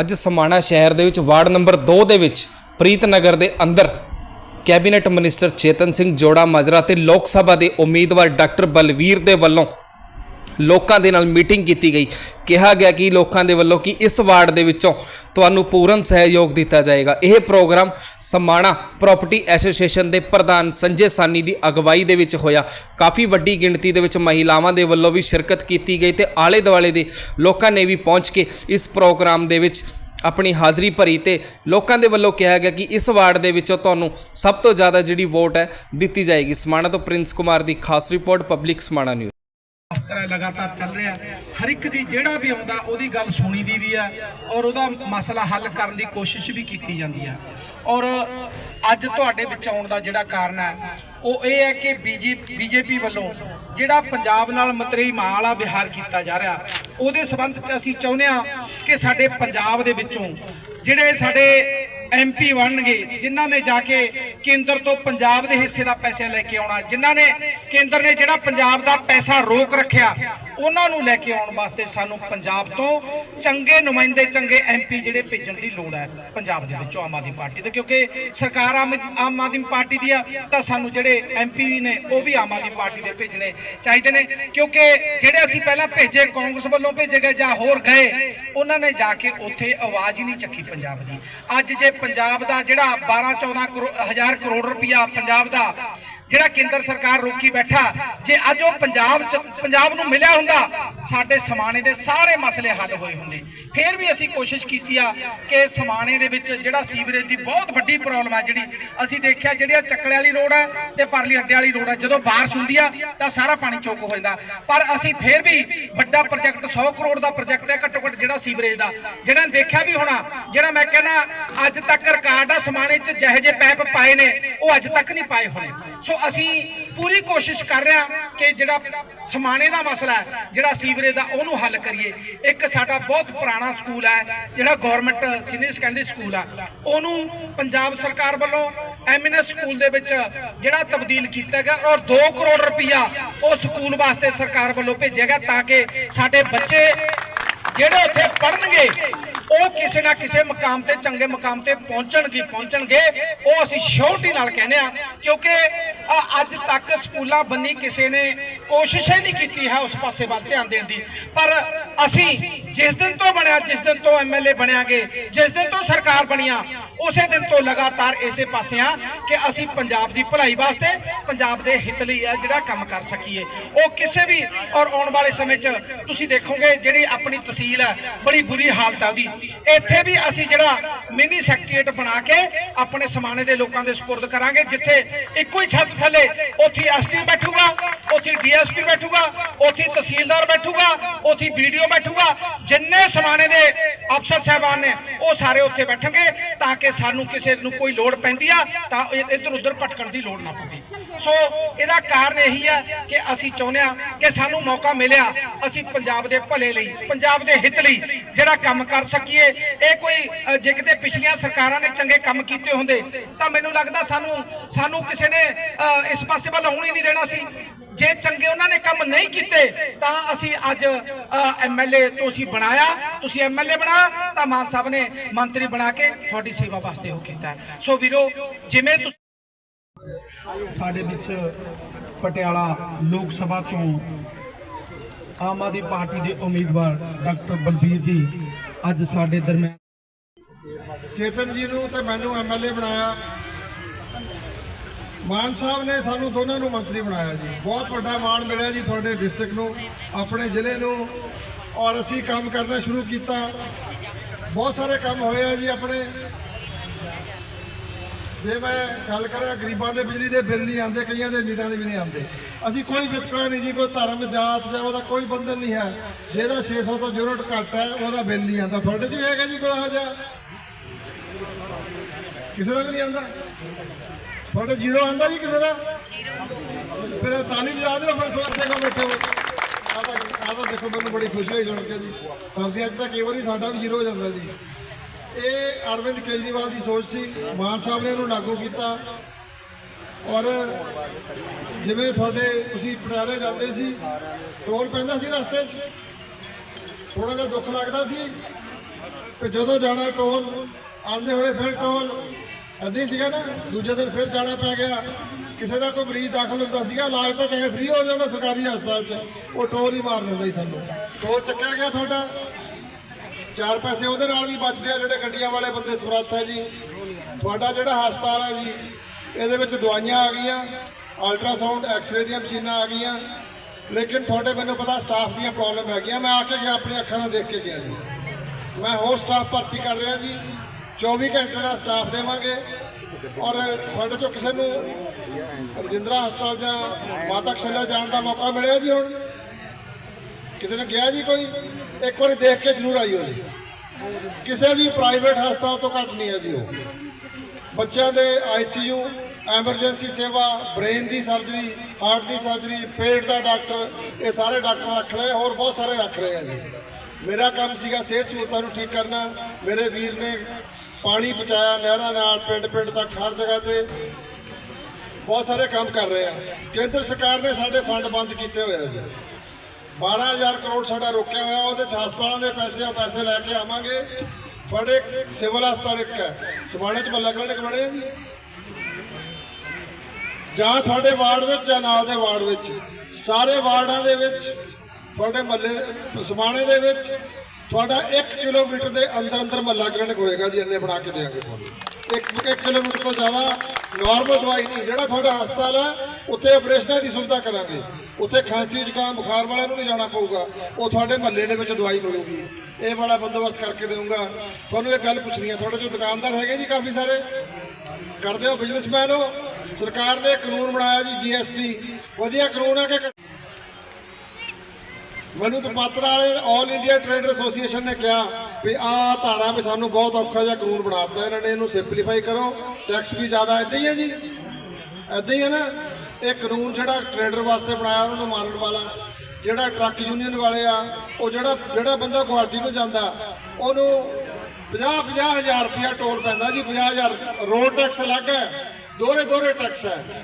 ਅੱਜ ਸਮਾਣਾ ਸ਼ਹਿਰ ਦੇ ਵਿੱਚ ਵਾਰਡ ਨੰਬਰ 2 ਦੇ ਵਿੱਚ ਪ੍ਰੀਤ ਨਗਰ ਦੇ ਅੰਦਰ ਕੈਬਨਿਟ ਮਿਨਿਸਟਰ ਚੇਤਨ ਸਿੰਘ ਜੋੜਾ ਮਾਜਰਾ ਤੇ ਲੋਕ ਸਭਾ ਦੇ ਉਮੀਦਵਾਰ ਡਾਕਟਰ ਬਲਵੀਰ ਦੇ ਵੱਲੋਂ ਲੋਕਾਂ ਦੇ ਨਾਲ ਮੀਟਿੰਗ ਕੀਤੀ ਗਈ। ਕਿਹਾ ਗਿਆ ਕਿ ਲੋਕਾਂ ਦੇ ਵੱਲੋਂ ਕਿ ਇਸ ਵਾਰਡ ਦੇ ਵਿੱਚੋਂ ਤੁਹਾਨੂੰ ਪੂਰਨ ਸਹਿਯੋਗ ਦਿੱਤਾ ਜਾਏਗਾ। ਇਹ ਪ੍ਰੋਗਰਾਮ ਸਮਾਣਾ ਪ੍ਰਾਪਰਟੀ ਐਸੋਸੀਏਸ਼ਨ ਦੇ ਪ੍ਰਧਾਨ ਸੰਜੇ ਸਾਨੀ ਦੀ ਅਗਵਾਈ ਦੇ ਵਿੱਚ ਹੋਇਆ। ਕਾਫੀ ਵੱਡੀ ਗਿਣਤੀ ਦੇ ਵਿੱਚ ਮਹਿਲਾਵਾਂ ਦੇ ਵੱਲੋਂ ਵੀ ਸ਼ਿਰਕਤ ਕੀਤੀ ਗਈ ਤੇ ਆਲੇ ਦੁਆਲੇ ਦੇ ਲੋਕਾਂ ਨੇ ਵੀ ਪਹੁੰਚ ਕੇ ਇਸ ਪ੍ਰੋਗਰਾਮ ਦੇ ਵਿੱਚ ਆਪਣੀ ਹਾਜ਼ਰੀ ਭਰੀ ਤੇ ਲੋਕਾਂ ਦੇ ਵੱਲੋਂ ਕਿਹਾ ਗਿਆ ਕਿ ਇਸ ਵਾਰਡ ਦੇ ਵਿੱਚੋਂ ਤੁਹਾਨੂੰ ਸਭ ਤੋਂ ਜ਼ਿਆਦਾ ਜਿਹੜੀ ਵੋਟ ਹੈ ਦਿੱਤੀ ਜਾਏਗੀ। ਸਮਾਣਾ ਤੋਂ ਪ੍ਰਿੰਸ ਕੁਮਾਰ ਦੀ ਖਾਸ ਰਿਪੋਰਟ, ਪਬਲਿਕ ਸਮਾਣਾ ਨਿਊਜ਼। ਲਗਾਤਾਰ ਚੱਲ ਰਿਹਾ ਹਰ ਇੱਕ ਦੀ ਜਿਹੜਾ ਵੀ ਆਉਂਦਾ, ਉਹਦੀ ਗੱਲ ਸੁਣੀ ਦੀ ਵੀ ਹੈ ਔਰ ਉਹਦਾ ਮਸਲਾ ਹੱਲ ਕਰਨ ਦੀ ਕੋਸ਼ਿਸ਼ ਵੀ ਕੀਤੀ ਜਾਂਦੀ ਹੈ। ਔਰ ਅੱਜ ਤੁਹਾਡੇ ਵਿੱਚ ਆਉਣ ਦਾ ਜਿਹੜਾ ਕਾਰਨ ਹੈ, ਉਹ ਇਹ ਹੈ ਕਿ ਬੀਜੇਪੀ ਬੀਜੇਪੀ ਵੱਲੋਂ ਜਿਹੜਾ ਪੰਜਾਬ ਨਾਲ ਮਤਰੇਈ ਮਾਂ ਵਾਲਾ ਵਿਹਾਰ ਕੀਤਾ ਜਾ ਰਿਹਾ, ਉਹਦੇ ਸਬੰਧ 'ਚ ਅਸੀਂ ਚਾਹੁੰਦੇ ਹਾਂ ਕਿ ਸਾਡੇ ਪੰਜਾਬ ਦੇ ਵਿੱਚੋਂ ਜਿਹੜੇ ਸਾਡੇ ਐਮਪੀ ਬਣਨਗੇ, ਜਿਨ੍ਹਾਂ ਨੇ ਜਾ ਕੇ ਕੇਂਦਰ ਤੋਂ ਪੰਜਾਬ ਦੇ ਹਿੱਸੇ ਦਾ ਪੈਸਾ ਲੈ ਕੇ ਆਉਣਾ, ਜਿਨ੍ਹਾਂ ਨੇ ਕੇਂਦਰ ਨੇ ਜਿਹੜਾ ਪੰਜਾਬ ਦਾ ਪੈਸਾ ਰੋਕ ਰੱਖਿਆ ਉਹਨਾਂ ਨੂੰ ਲੈ ਕੇ ਆਉਣ ਵਾਸਤੇ ਸਾਨੂੰ ਪੰਜਾਬ ਤੋਂ ਚੰਗੇ ਨੁਮਾਇੰਦੇ, ਚੰਗੇ ਐਮਪੀ ਜਿਹੜੇ ਭੇਜਣ ਦੀ ਲੋੜ ਹੈ, ਪੰਜਾਬ ਦੇ ਵਿੱਚੋਂ ਆਮ ਆਦਮੀ ਪਾਰਟੀ ਦੇ ਕਿਉਂਕਿ ਸਰਕਾਰ ਆਮ ਆਮ ਆਦਮੀ ਪਾਰਟੀ ਦੀ ਆ, ਤਾਂ ਸਾਨੂੰ ਜਿਹੜੇ ਐਮਪੀ ਨੇ, ਉਹ ਵੀ ਆਮ ਆਦਮੀ ਪਾਰਟੀ ਦੇ ਭੇਜਣੇ ਚਾਹੀਦੇ ਨੇ। ਕਿਉਂਕਿ ਜਿਹੜੇ ਅਸੀਂ ਪਹਿਲਾਂ ਭੇਜੇ, ਕਾਂਗਰਸ ਵੱਲੋਂ ਭੇਜੇ ਗਏ ਜਾਂ ਹੋਰ ਗਏ, ਉਹਨਾਂ ਨੇ ਜਾ ਕੇ ਉੱਥੇ ਆਵਾਜ਼ ਹੀ ਨਹੀਂ ਚੱਕੀ ਪੰਜਾਬ ਦੀ। ਅੱਜ ਜੇ ਪੰਜਾਬ ਦਾ ਜਿਹੜਾ 12 14 ਕਰੋ- ਹਜ਼ਾਰ ਕਰੋੜ ਰੁਪਇਆ ਪੰਜਾਬ ਦਾ ਜਿਹੜਾ ਕੇਂਦਰ ਸਰਕਾਰ ਰੋਕੀ ਬੈਠਾ, ਜੇ ਅੱਜ ਉਹ ਪੰਜਾਬ ਚ, ਪੰਜਾਬ ਨੂੰ ਮਿਲਿਆ ਹੁੰਦਾ, ਸਾਡੇ ਸਮਾਣੇ ਦੇ ਸਾਰੇ ਮਸਲੇ ਹੱਲ ਹੋਏ ਹੁੰਦੇ। ਫਿਰ ਵੀ ਅਸੀਂ ਕੋਸ਼ਿਸ਼ ਕੀਤੀ ਆ ਕਿ ਸਮਾਣੇ ਦੇ ਵਿੱਚ ਜਿਹੜਾ ਸੀਵਰੇਜ ਦੀ ਬਹੁਤ ਵੱਡੀ ਪ੍ਰੋਬਲਮ ਹੈ ਜਿਹੜੀ, ਅਸੀਂ ਦੇਖਿਆ ਜਿਹੜੀ ਆ ਚੱਕਲੇ ਵਾਲੀ ਰੋਡ ਹੈ ਤੇ ਪਰਲੀ ਅੱਡੇ ਵਾਲੀ ਰੋਡ ਹੈ ਜਦੋਂ ਬਾਰਿਸ਼ ਹੁੰਦੀ ਆ ਤਾਂ ਸਾਰਾ ਪਾਣੀ ਚੁੱਕ ਹੋ ਜਾਂਦਾ। ਪਰ ਅਸੀਂ ਫਿਰ ਵੀ ਵੱਡਾ ਪ੍ਰੋਜੈਕਟ 100 ਕਰੋੜ ਦਾ ਪ੍ਰੋਜੈਕਟ ਹੈ ਘੱਟੋ ਘੱਟ ਜਿਹੜਾ ਸੀਵਰੇਜ ਦਾ। ਜਿਹੜਾ ਦੇਖਿਆ ਵੀ ਹੋਣਾ, ਜਿਹੜਾ ਮੈਂ ਕਹਿੰਦਾ ਅੱਜ ਤੱਕ ਰਿਕਾਰਡ ਆ, ਸਮਾਣੇ 'ਚ ਜਿਹੇ ਜਿਹੇ ਪੈਪ ਪਾਏ ਨੇ, ਉਹ ਅੱਜ ਤੱਕ ਨਹੀਂ ਪਾਏ ਹੋਣੇ। ਸੋ ਅਸੀਂ ਪੂਰੀ ਕੋਸ਼ਿਸ਼ ਕਰ ਰਹੇ ਹਾਂ ਕਿ ਜਿਹੜਾ ਸਮਾਣੇ ਦਾ ਮਸਲਾ ਹੈ, ਜਿਹੜਾ ਸੀਵਰੇਜ ਦਾ, ਉਹਨੂੰ ਹੱਲ ਕਰੀਏ। ਇੱਕ ਸਾਡਾ ਬਹੁਤ ਪੁਰਾਣਾ ਸਕੂਲ ਹੈ, ਜਿਹੜਾ ਗਵਰਨਮੈਂਟ ਸੀਨੀਅਰ ਸੈਕੰਡਰੀ ਸਕੂਲ ਆ, ਉਹਨੂੰ ਪੰਜਾਬ ਸਰਕਾਰ ਵੱਲੋਂ ਐਮਐਨਐਸ ਸਕੂਲ ਦੇ ਵਿੱਚ ਜਿਹੜਾ ਤਬਦੀਲ ਕੀਤਾ ਗਿਆ ਔਰ 2 ਕਰੋੜ ਰੁਪਇਆ ਉਹ ਸਕੂਲ ਵਾਸਤੇ ਸਰਕਾਰ ਵੱਲੋਂ ਭੇਜਿਆ ਗਿਆ ਤਾਂ ਕਿ ਸਾਡੇ ਬੱਚੇ ਜਿਹੜੇ ਉੱਥੇ ਪੜਨਗੇ ਉਹ ਕਿਸੇ ਨਾ ਕਿਸੇ ਮਕਾਮ ਤੇ, ਚੰਗੇ ਮਕਾਮ ਤੇ ਪਹੁੰਚਣਗੇ ਪਹੁੰਚਣਗੇ। ਉਹ ਅਸੀਂ ਸ਼ੋਰਟੀ ਨਾਲ ਕਹਿੰਦੇ ਆ ਕਿਉਂਕਿ ਅੱਜ ਤੱਕ ਸਕੂਲਾਂ ਬੰਨੀ ਕਿਸੇ ਨੇ ਕੋਸ਼ਿਸ਼ ਹੀ ਨਹੀਂ ਕੀਤੀ ਹੈ ਉਸ ਪਾਸੇ ਵੱਲ ਧਿਆਨ ਦੇਣ ਦੀ। ਪਰ ਅਸੀਂ ਜਿਸ ਦਿਨ ਤੋਂ ਬਣਿਆ, ਜਿਸ ਦਿਨ ਤੋਂ ਐਮਐਲਏ ਬਣਿਆਗੇ, ਜਿਸ ਦਿਨ ਤੋਂ ਸਰਕਾਰ ਬਣੀਆਂ ਉਸੇ ਦਿਨ ਤੋਂ ਲਗਾਤਾਰ ਇਸੇ ਪਾਸੇ ਆ ਕਿ ਅਸੀਂ ਪੰਜਾਬ ਦੀ ਭਲਾਈ ਵਾਸਤੇ, ਪੰਜਾਬ ਦੇ ਹਿੱਤ ਲਈ ਆ ਜਿਹੜਾ ਕੰਮ ਕਰ ਸਕੀਏ। ਉਹ ਕਿਸੇ ਵੀ ਔਰ ਆਉਣ ਵਾਲੇ ਸਮੇਂ 'ਚ ਤੁਸੀਂ ਦੇਖੋਗੇ, ਜਿਹੜੀ ਆਪਣੀ ਤਹਿਸੀਲ ਹੈ, ਬੜੀ ਬੁਰੀ ਹਾਲਤ ਹੈ ਉਹਦੀ। ਇੱਥੇ ਵੀ ਅਸੀਂ ਜਿਹੜਾ ਮਿੰਨੀ ਸੈਕਟਰੀਏਟ ਬਣਾ ਕੇ ਆਪਣੇ ਸਮਾਣੇ ਦੇ ਲੋਕਾਂ ਦੇ ਸਪੁਰਦ ਕਰਾਂਗੇ, ਜਿੱਥੇ ਇੱਕੋ ਹੀ ਛੱਤ ਥੱਲੇ ਉੱਥੇ ਐਸਟੀ ਬੈਠੂਗਾ, ਉੱਥੇ ਡੀਐਸਪੀ ਬੈਠੂਗਾ, ਉੱਥੇ ਤਹਿਸੀਲਦਾਰ ਬੈਠੂਗਾ, ਉੱਥੇ ਵੀਡੀਓ ਬੈਠੂਗਾ, ਜਿੰਨੇ ਸਮਾਣੇ ਦੇ ਅਫਸਰ ਸਾਹਿਬਾਨ ਨੇ, ਉਹ ਸਾਰੇ ਉੱਥੇ ਬੈਠਣਗੇ ਤਾਂ ਕਿ ਸਾਨੂੰ ਕਿਸੇ ਨੂੰ ਕੋਈ ਲੋੜ ਪੈਂਦੀ ਆ, ਤਾਂ ਇੱਧਰ ਉੱਧਰ ਭਟਕਣ ਦੀ ਲੋੜ ਨਾ ਪਵੇ। ਸੋ ਇਹਦਾ ਕਾਰਨ ਇਹੀ ਹੈ ਕਿ ਅਸੀਂ ਚਾਹੁੰਦੇ ਆ ਕਿ ਸਾਨੂੰ ਮੌਕਾ ਮਿਲਿਆ ਅਸੀਂ ਪੰਜਾਬ ਦੇ ਭਲੇ ਲਈ, ਪੰਜਾਬ ਦੇ ਹਿੱਤ ਲਈ ਜਿਹੜਾ ਕੰਮ ਕਰ ਸਕੀਏ। ਇਹ ਕੋਈ ਜੇ ਕਿਤੇ ਪਿਛਲੀਆਂ ਸਰਕਾਰਾਂ ਨੇ ਚੰਗੇ ਕੰਮ ਕੀਤੇ ਹੁੰਦੇ, ਤਾਂ ਮੈਨੂੰ ਲੱਗਦਾ ਸਾਨੂੰ ਸਾਨੂੰ ਕਿਸੇ ਨੇ ਇਸ ਪਾਸੇ ਵੱਲ ਆਉਣ ਹੀ ਨਹੀਂ ਦੇਣਾ ਸੀ। ਜੇ ਚੰਗੇ ਉਹਨਾਂ ਨੇ ਕੰਮ ਨਹੀਂ ਕੀਤੇ, ਤਾਂ ਅਸੀਂ ਅੱਜ ਐਮਐਲਏ ਤੋਂ ਅਸੀਂ ਬਣਾਇਆ। ਤੁਸੀਂ ਐਮਐਲਏ ਬਣਾ, ਤਾਂ ਮਾਨ ਸਾਹਿਬ ਨੇ ਮੰਤਰੀ ਬਣਾ ਕੇ ਤੁਹਾਡੀ ਸੇਵਾ ਵਾਸਤੇ ਉਹ ਕੀਤਾ। ਸੋ ਵੀਰੋ, ਜਿਵੇਂ ਤੁਸੀਂ ਸਾਡੇ ਵਿੱਚ ਪਟਿਆਲਾ ਲੋਕ ਸਭਾ ਤੋਂ ਆਮ ਆਦਮੀ ਪਾਰਟੀ ਦੇ ਉਮੀਦਵਾਰ ਡਾਕਟਰ ਬਲਬੀਰ ਜੀ ਅੱਜ ਸਾਡੇ ਦਰਮਿਆਨ ਚੇਤਨ ਜੀ ਨੂੰ ਤੇ ਮੈਨੂੰ ਐਮਐਲਏ ਬਣਾਇਆ। ਮਾਨ ਸਾਹਿਬ ਨੇ ਸਾਨੂੰ ਦੋਨਾਂ ਨੂੰ ਮੰਤਰੀ ਬਣਾਇਆ ਜੀ। ਬਹੁਤ ਵੱਡਾ ਮਾਣ ਮਿਲਿਆ ਜੀ ਤੁਹਾਡੇ ਡਿਸਟ੍ਰਿਕਟ ਨੂੰ, ਆਪਣੇ ਜ਼ਿਲ੍ਹੇ ਨੂੰ। ਔਰ ਅਸੀਂ ਕੰਮ ਕਰਨਾ ਸ਼ੁਰੂ ਕੀਤਾ। ਬਹੁਤ ਸਾਰੇ ਕੰਮ ਹੋਏ ਆ ਜੀ ਆਪਣੇ। ਜੇ ਮੈਂ ਗੱਲ ਕਰਾਂ ਗਰੀਬਾਂ ਦੇ ਬਿਜਲੀ ਦੇ ਬਿੱਲ ਨਹੀਂ ਆਉਂਦੇ, ਕਈਆਂ ਦੇ ਅਮੀਰਾਂ ਦੇ ਵੀ ਨਹੀਂ ਆਉਂਦੇ। ਅਸੀਂ ਕੋਈ ਵਿਤਕਰਾ ਨਹੀਂ ਜੀ, ਕੋਈ ਧਰਮ, ਜਾਤ ਜਾਂ ਉਹਦਾ ਕੋਈ ਬੰਧਨ ਨਹੀਂ ਹੈ। ਜਿਹਦਾ 600 ਤੋਂ ਯੂਨਿਟ ਘੱਟ ਹੈ, ਉਹਦਾ ਬਿੱਲ ਨਹੀਂ ਆਉਂਦਾ। ਤੁਹਾਡੇ 'ਚ ਵੀ ਹੈਗਾ ਜੀ ਕੋਈ ਇਹੋ ਜਿਹਾ? ਕਿਸੇ ਦਾ ਵੀ ਨਹੀਂ ਆਉਂਦਾ? ਤੁਹਾਡੇ ਜ਼ੀਰੋ ਆਉਂਦਾ ਜੀ ਕਿਸੇ ਦਾ? ਫਿਰ ਤਾਲੀ ਵਜਾ ਦਿਓ ਫਿਰ ਸੋਚਦੇ ਕੋ ਬੈਠੇ ਹੋ। ਆਦਾ ਦੇਖੋ, ਮੈਨੂੰ ਬੜੀ ਖੁਸ਼ੀ ਹੋਈ ਸੁਣ ਕੇ ਜੀ। ਸਰਦੀਆਂ 'ਚ ਤਾਂ ਕਈ ਵਾਰੀ ਸਾਡਾ ਵੀ ਜ਼ੀਰੋ ਹੋ ਜਾਂਦਾ ਜੀ। ਇਹ ਅਰਵਿੰਦ ਕੇਜਰੀਵਾਲ ਦੀ ਸੋਚ ਸੀ, ਮਾਨ ਸਾਹਿਬ ਨੇ ਇਹਨੂੰ ਲਾਗੂ ਕੀਤਾ। ਔਰ ਜਿਵੇਂ ਤੁਹਾਡੇ ਤੁਸੀਂ ਪਟਿਆਲੇ ਜਾਂਦੇ ਸੀ, ਟੋਲ ਪੈਂਦਾ ਸੀ ਰਸਤੇ 'ਚ ਥੋੜਾ ਜਿਹਾ ਦੁੱਖ ਲੱਗਦਾ ਸੀ ਤੇ ਜਦੋਂ ਜਾਣਾ ਟੋਲ, ਆਉਂਦੇ ਹੋਏ ਫਿਰ ਟੋਲ ਅੱਧੀ ਸੀਗਾ ਨਾ, ਦੂਜੇ ਦਿਨ ਫਿਰ ਜਾਣਾ ਪੈ ਗਿਆ। ਕਿਸੇ ਦਾ ਕੋਈ ਮਰੀਜ਼ ਦਾਖਲ ਹੁੰਦਾ ਸੀਗਾ, ਇਲਾਜ ਤਾਂ ਚਾਹੇ ਫ੍ਰੀ ਹੋ ਜਾਂਦਾ ਸਰਕਾਰੀ ਹਸਪਤਾਲ 'ਚ, ਉਹ ਟੋਲ ਹੀ ਮਾਰ ਦਿੰਦਾ ਸੀ ਸਾਨੂੰ। ਟੋਲ ਚੱਕਿਆ ਗਿਆ ਤੁਹਾਡਾ। ਚਾਰ ਪੈਸੇ ਉਹਦੇ ਨਾਲ ਵੀ ਬਚਦੇ ਆ ਜਿਹੜੇ ਗੱਡੀਆਂ ਵਾਲੇ ਬੰਦੇ ਸਮਰੱਥ ਹੈ ਜੀ। ਤੁਹਾਡਾ ਜਿਹੜਾ ਹਸਪਤਾਲ ਹੈ ਜੀ, ਇਹਦੇ ਵਿੱਚ ਦਵਾਈਆਂ ਆ ਗਈਆਂ ਅਲਟਰਾਸਾਊਂਡ ਐਕਸ-ਰੇ ਦੀਆਂ ਮਸ਼ੀਨਾਂ ਆ ਗਈਆਂ। ਲੇਕਿਨ ਤੁਹਾਡੇ ਮੈਨੂੰ ਪਤਾ ਸਟਾਫ ਦੀਆਂ ਪ੍ਰੋਬਲਮ ਹੈਗੀਆਂ। ਮੈਂ ਆ ਕੇ ਗਿਆ ਆਪਣੀ ਅੱਖਾਂ ਨਾਲ ਦੇਖ ਕੇ ਗਿਆ ਜੀ। ਮੈਂ ਹੋਰ ਸਟਾਫ ਭਰਤੀ ਕਰ ਰਿਹਾ ਜੀ। 24 ਘੰਟੇ ਦਾ ਸਟਾਫ ਦੇਵਾਂਗੇ। ਔਰ ਤੁਹਾਡੇ ਚੋਂ ਕਿਸੇ ਨੂੰ ਰਜਿੰਦਰਾ ਹਸਪਤਾਲ ਜਾਂ ਮਾਤਾ ਕਸ਼ਲਾ ਜਾਣ ਦਾ ਮੌਕਾ ਮਿਲਿਆ ਜੀ ਹੁਣ? ਕਿਸੇ ਨੇ ਗਿਆ ਜੀ ਕੋਈ? ਇੱਕ ਵਾਰੀ ਦੇਖ ਕੇ ਜ਼ਰੂਰ ਆਈਓ ਜੀ। ਕਿਸੇ ਵੀ ਪ੍ਰਾਈਵੇਟ ਹਸਪਤਾਲ ਤੋਂ ਘੱਟ ਨਹੀਂ ਹੈ ਜੀ ਉਹ। ਬੱਚਿਆਂ ਦੇ ਆਈਸੀਯੂ ਐਮਰਜੈਂਸੀ ਸੇਵਾ ਬ੍ਰੇਨ ਦੀ ਸਰਜਰੀ ਹਾਰਟ ਦੀ ਸਰਜਰੀ ਪੇਟ ਦਾ ਡਾਕਟਰ ਇਹ ਸਾਰੇ ਡਾਕਟਰ ਰੱਖ ਲਏ, ਹੋਰ ਬਹੁਤ ਸਾਰੇ ਰੱਖ ਰਹੇ ਆ ਜੀ। ਮੇਰਾ ਕੰਮ ਸੀਗਾ ਸਿਹਤ ਸਹੂਲਤਾਂ ਨੂੰ ਠੀਕ ਕਰਨਾ। ਮੇਰੇ ਵੀਰ ਨੇ ਪਾਣੀ ਪਹੁੰਚਾਇਆ ਨਹਿਰਾਂ ਨਾਲ, ਪਿੰਡ ਪਿੰਡ ਤੱਕ, ਹਰ ਜਗ੍ਹਾ ਤੇ। ਬਹੁਤ ਸਾਰੇ ਕੰਮ ਕਰ ਰਹੇ ਆ। ਕੇਂਦਰ ਸਰਕਾਰ ਨੇ ਸਾਡੇ ਫੰਡ ਬੰਦ ਕੀਤੇ ਹੋਏ ਆ ਜੀ। 12000 ਕਰੋੜ ਸਾਡਾ ਰੋਕਿਆ ਹੋਇਆ, ਉਹਦੇ ਚ ਹਸਪਤਾਲਾਂ ਦੇ ਪੈਸੇ ਆ ਪੈਸੇ ਲੈ ਕੇ ਆਵਾਂਗੇ। ਤੁਹਾਡੇ ਸਿਵਲ ਹਸਪਤਾਲ ਇੱਕ ਹੈ, ਸਮਾਣੇ ਚ ਮੱਲਾ ਕਲੀਨਿਕ ਬਣੇ ਜੀ। ਜਾਂ ਤੁਹਾਡੇ ਵਾਰਡ ਵਿੱਚ ਜਾਂ ਨਾਲ ਦੇ ਵਾਰਡ ਵਿੱਚ। ਸਾਰੇ ਵਾਰਡਾਂ ਦੇ ਵਿੱਚ, ਤੁਹਾਡੇ ਮੱਲੇ ਸਮਾਣੇ ਦੇ ਵਿੱਚ, ਤੁਹਾਡਾ 1 ਕਿਲੋਮੀਟਰ ਦੇ ਅੰਦਰ ਅੰਦਰ ਮੱਲਾ ਕਲੀਨਿਕ ਹੋਏਗਾ ਜੀ, ਇੰਨੇ ਬਣਾ ਕੇ ਦੇਵਾਂਗੇ ਤੁਹਾਨੂੰ। ਇੱਕ 1 ਕਿਲੋਮੀਟਰ ਤੋਂ ਜ਼ਿਆਦਾ ਨਾਰਮਲ ਦਵਾਈ ਨਹੀਂ, ਜਿਹੜਾ ਤੁਹਾਡਾ ਹਸਪਤਾਲ ਹੈ, ਉੱਥੇ ਆਪਰੇਸ਼ਨਾਂ ਦੀ ਸੁਵਿਧਾ ਕਰਾਂਗੇ। ਉੱਥੇ ਖਾਂਸੀ ਜ਼ੁਕਾਮ, ਬੁਖਾਰ ਵਾਲਿਆਂ ਨੂੰ ਨਹੀਂ ਜਾਣਾ ਪਊਗਾ। ਉਹ ਤੁਹਾਡੇ ਮਹੱਲੇ ਦੇ ਵਿੱਚ ਦਵਾਈ ਮਿਲੂਗੀ। ਇਹ ਬੜਾ ਬੰਦੋਬਸਤ ਕਰਕੇ ਦੇਵਾਂਗਾ ਤੁਹਾਨੂੰ ਇਹ ਗੱਲ ਪੁੱਛਣੀ ਹੈ ਤੁਹਾਡੇ ਜੋ ਦੁਕਾਨਦਾਰ ਹੈਗੇ ਜੀ ਕਾਫੀ ਸਾਰੇ? ਕਰਦੇ ਹੋ ਬਿਜ਼ਨਸਮੈਨ ਹੋ? ਸਰਕਾਰ ਨੇ ਕਾਨੂੰਨ ਬਣਾਇਆ ਜੀ ਜੀਐਸਟੀ ਵਧੀਆ ਕਾਨੂੰਨ ਹੈ ਕਿ ਮੈਨੂੰ ਤਾਂ ਪਾਤਰ ਵਾਲੇ ਆਲ ਇੰਡੀਆ ਟ੍ਰੇਡਰ ਐਸੋਸੀਏਸ਼ਨ ਨੇ ਕਿਹਾ ਵੀ ਆਹ ਧਾਰਾ ਵੀ ਸਾਨੂੰ ਬਹੁਤ ਔਖਾ ਜਿਹਾ ਕਾਨੂੰਨ ਬਣਾਤਾ ਇਹਨਾਂ ਨੇ ਇਹਨੂੰ ਸਿੰਪਲੀਫਾਈ ਕਰੋ। ਟੈਕਸ ਵੀ ਜ਼ਿਆਦਾ ਇਦਾਂ ਹੀ ਹੈ ਜੀ। ਇਦਾਂ ਹੀ ਹੈ ਨਾ। ਇਹ ਕਾਨੂੰਨ ਜਿਹੜਾ ਟ੍ਰੇਡਰ ਵਾਸਤੇ ਬਣਾਇਆ, ਉਹਨਾਂ ਨੂੰ ਮਾਰਨ ਵਾਲਾ। ਜਿਹੜਾ ਟਰੱਕ ਯੂਨੀਅਨ ਵਾਲੇ ਆ, ਉਹ ਜਿਹੜਾ ਜਿਹੜਾ ਬੰਦਾ ਗੁਹਾਟੀ ਤੋਂ ਜਾਂਦਾ, ਉਹਨੂੰ 50 50 ਹਜ਼ਾਰ ਰੁਪਇਆ ਟੋਲ ਪੈਂਦਾ ਜੀ। 50 ਹਜ਼ਾਰ ਰੋਡ ਟੈਕਸ ਅਲੱਗ ਹੈ। ਦੋਹਰੇ ਦੋਹਰੇ ਟੈਕਸ ਹੈ।